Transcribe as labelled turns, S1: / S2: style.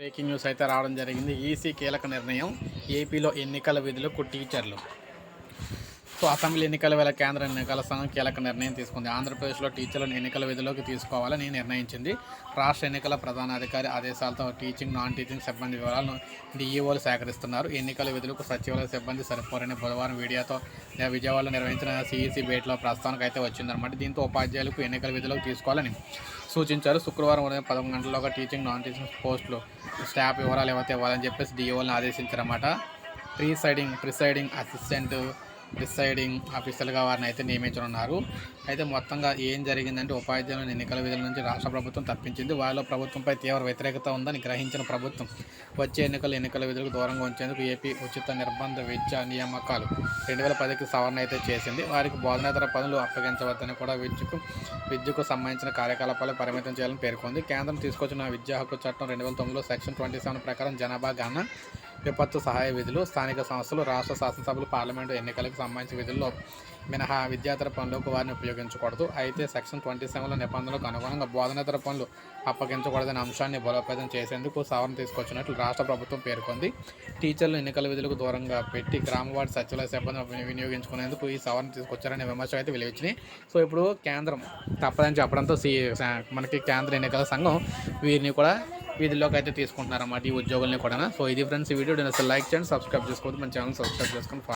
S1: Breaking news అయితే రావడం జరిగింది. ఈసీ కీలక నిర్ణయం. ఏపీలో ఎన్నికల విధులకు టీచర్లు సో అసెంబ్లీ ఎన్నికల వేళ కేంద్ర ఎన్నికల సంఘం కీలక నిర్ణయం తీసుకుంది. ఆంధ్రప్రదేశ్లో టీచర్లను ఎన్నికల విధిలోకి తీసుకోవాలని నిర్ణయించింది. రాష్ట్ర ఎన్నికల ప్రధానాధికారి ఆదేశాలతో టీచింగ్ నాన్ టీచింగ్ సిబ్బంది వివరాలను డిఈఓలు సేకరిస్తున్నారు. ఎన్నికల విధులకు సచివాలయ సిబ్బంది సరిపోరని బుధవారం వీడియోతో విజయవాడలో నిర్వహించిన సిఈసి భేటీలో ప్రస్తావనకు అయితే వచ్చిందన్నమాట. దీంతో ఉపాధ్యాయులకు ఎన్నికల విధులకు తీసుకోవాలని సూచించారు. శుక్రవారం ఉదయం పదకొండు గంటల్లోగా టీచింగ్ నాన్ టీచింగ్ పోస్టులు స్టాఫ్ వివరాలు ఏవైతే ఇవ్వాలని చెప్పేసి డిఓలను ఆదేశించారన్నమాట. ప్రీసైడింగ్ ప్రిసైడింగ్ అసిస్టెంట్ డిసైడింగ్ ఆఫీసర్గా వారిని అయితే నియమించనున్నారు. అయితే మొత్తంగా ఏం జరిగిందంటే ఉపాధ్యాయులను ఎన్నికల విధుల నుంచి రాష్ట్ర ప్రభుత్వం తప్పించింది. వారిలో ప్రభుత్వంపై తీవ్ర వ్యతిరేకత ఉందని గ్రహించిన ప్రభుత్వం వచ్చే ఎన్నికలు ఎన్నికల విధులకు దూరంగా ఉంచేందుకు ఏపీ ఉచిత నిర్బంధ విద్యా నియామకాలు రెండు వేల పదికి సవరణ అయితే చేసింది. వారికి బోధనేతర పనులు అప్పగించవద్దని కూడా విద్యకు విద్యకు సంబంధించిన కార్యకలాపాలు పరిమితం చేయాలని పేర్కొంది. కేంద్రం తీసుకొచ్చిన విద్యా హక్కు చట్టం రెండు వేల తొమ్మిదిలో సెక్షన్ ట్వంటీ సెవెన్ ప్రకారం జనాభా గణన విపత్తు సహాయ విధులు స్థానిక సంస్థలు రాష్ట్ర శాసనసభలు పార్లమెంటు ఎన్నికలకు సంబంధించిన విధుల్లో మినహా విద్యాతర పనులకు వారిని ఉపయోగించకూడదు. అయితే సెక్షన్ ట్వంటీ సెవెన్లో నిబంధనలకు అనుగుణంగా బోధనేతర పనులు అప్పగించకూడదనే అంశాన్ని బలోపేతం చేసేందుకు సవరణ తీసుకొచ్చినట్లు రాష్ట్ర ప్రభుత్వం పేర్కొంది. టీచర్లు ఎన్నికల విధులకు దూరంగా పెట్టి గ్రామవార్డు సచివాలయ సిబ్బంది వినియోగించుకునేందుకు ఈ సవరణ తీసుకొచ్చారనే విమర్శ అయితే వెలువచ్చినాయి. సో ఇప్పుడు కేంద్రం తప్పదని చెప్పడంతో సి మనకి కేంద్ర ఎన్నికల సంఘం వీరిని కూడా వీధిలోకి అయితే తీసుకుంటున్నారన్నమాట ఈ ఉద్యోగుల్ని కూడా సో ఇది ఫ్రెండ్స్ ఈ వీడియో. నేను అసలు లైక్ చేయండి సబ్స్క్రైబ్ చేసుకోవద్దు. మన ఛానల్ సబ్స్క్రైబ్ చేసుకొని